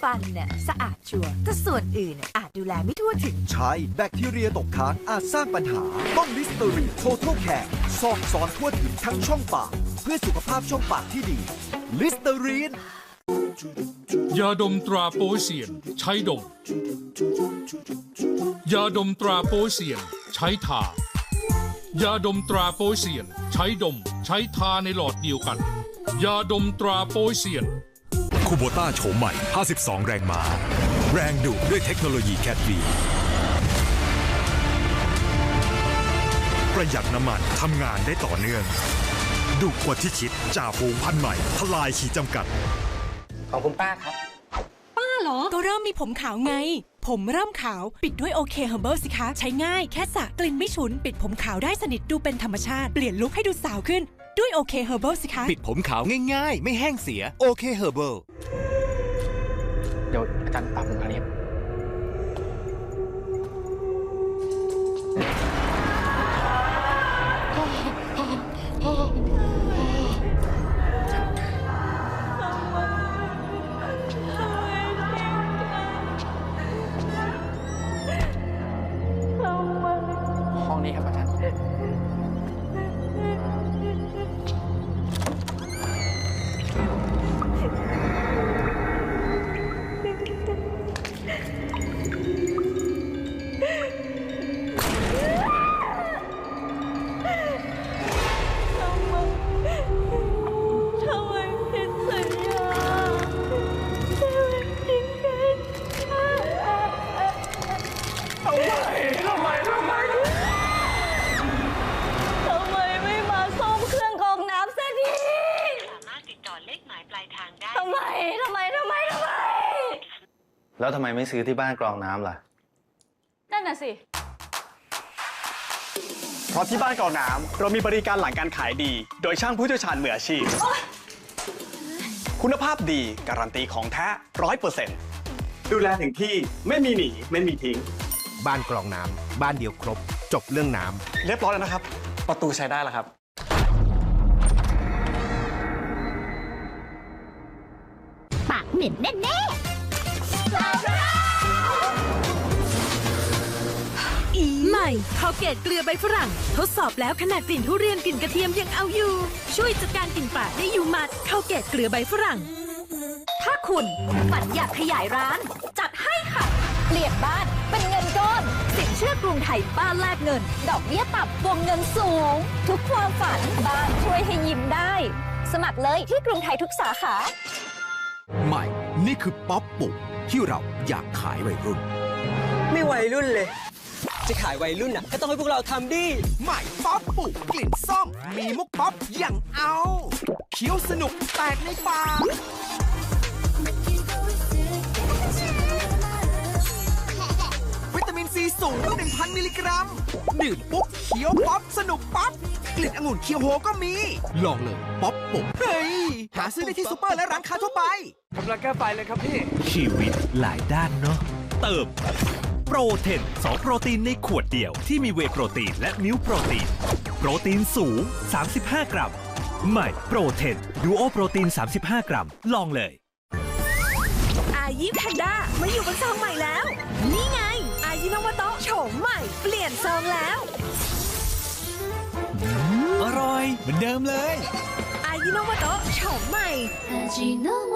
ฟันน่ะสะอาดชัวร์แต่ส่วนอื่นน่ะอาจดูแลไม่ทั่วถึง ใช่แบคทีเรียตกค้างอาจสร้างปัญหา ต้องลิสเตอรีนโทท l แคร์ซอกซอนทั่วถึงทั้งช่องปาก เพื่อสุขภาพช่องปากที่ดีลิสเตอรีนยาดมตราโปเซียน ใช้ดม ยาดมตราโปเซียน ใช้ทายาดมตราโปเซียน ใช้ดม ใช้ทาในหลอดเดียวกัน ยาดมตราโปเซียน คูโบต้าโฉมใหม่ 52 แรงม้าแรงดุด้วยเทคโนโลยีแคทวีประหยัดน้ำมันทำงานได้ต่อเนื่อง ดุกว่าที่คิดจ่าฝูงพันธุ์ใหม่ ทลายขีดจำกัด ของคุณป้าครับ ป้าเหรอ ก็เริ่มมีผมขาวไง ผมเริ่มขาวปิดด้วยโอเคเฮอร์เบิลสิคะ ใช้ง่ายแค่สระกลิ่นไม่ฉุน ปิดผมขาวได้สนิทดูเป็นธรรมชาติ เปลี่ยนลุคให้ดูสาวขึ้น ด้วยโอเคเฮอร์เบิลสิคะ ปิดผมขาวง่ายๆ ไม่แห้งเสียโอเคเฮอร์เบิล เดี๋ยวอาจารย์ปรับผมทางนี้ครับห้องนี้ครับอาจารย์ ทำไมทำไมทำไม แล้วทำไมไม่ซื้อที่บ้านกรองน้ำล่ะ นั่นน่ะสิ เพราะที่บ้านกรองน้ำเรามีบริการหลังการขายดี โดยช่างผู้เชี่ยวชาญมืออาชีพ คุณภาพดีการันตีของแท้ร้อยเปอร์เซ็นต์ดูแลถึงที่ไม่มีหนีไม่มีทิ้ง บ้านกรองน้ำบ้านเดียวครบ จบเรื่องน้เรียบร้อยแล้วนะครับ ประตูใช้ได้แล้วครับ เหม็นแน่ใหม่ข้าวเกตเกลือใบฝรั่ง ทดสอบแล้วขนาดกลิ่นทุเรียนกลิ่นกระเทียมยังเอาอยู่ ช่วยจัดการกลิ่นปากได้อยู่มัดข้าวเกตเกลือใบฝรั่ง ถ้าคุณฝันอยากขยายร้าน จัดให้ค่ะ เปลี่ยนบ้านเป็นเงินก้อนสินเชื่อกรุงไทยบ้านแลกเงิน ดอกเบี้ยต่ำวงเงินสูง ทุกความฝันบ้านช่วยให้ยิ้มได้ สมัครเลยที่กรุงไทยทุกสาขา นี่คือป๊อปปุกที่เราอยากขายวัยรุ่น ไม่วัยรุ่นเลย จะขายวัยรุ่นอะก็ต้องให้พวกเราทำดิใหม่ป๊อปปุกกลิ่นส้ม มีมุกป๊อปอย่างเอาเคี้ยวสนุกแตกในปากวิตามินซีสูง1,000 มิลลิกรัมดื่มปุ๊บเคี้ยวป๊อปสนุกปั๊บ กลิ่นองุ่นเคียวโฮก็มี ลองเลย ป๊อปปุกเฮ้ย หาซื้อได้ที่ซูเปอร์และร้านค้าทั่วไป กำลังแก้ไฟเลยครับพี่ ชีวิตหลายด้านเนาะ เติม โปรเทน2โปรตีนในขวดเดียวที่มีเวย์โปรตีนและมิลค์โปรตีน โปรตีนสูง 35 กรัม ใหม่โปรเทนดูโอโปรตีน 35 กรัม ลองเลย อายิแพนด้ามาอยู่บนซองใหม่แล้ว นี่ไง อายิโนโมโตะโฉมใหม่ เปลี่ยนซองแล้วอร่อย เหมือนเดิมเลยอาจิโนมโตะโฉมใหม่อาจิโนโม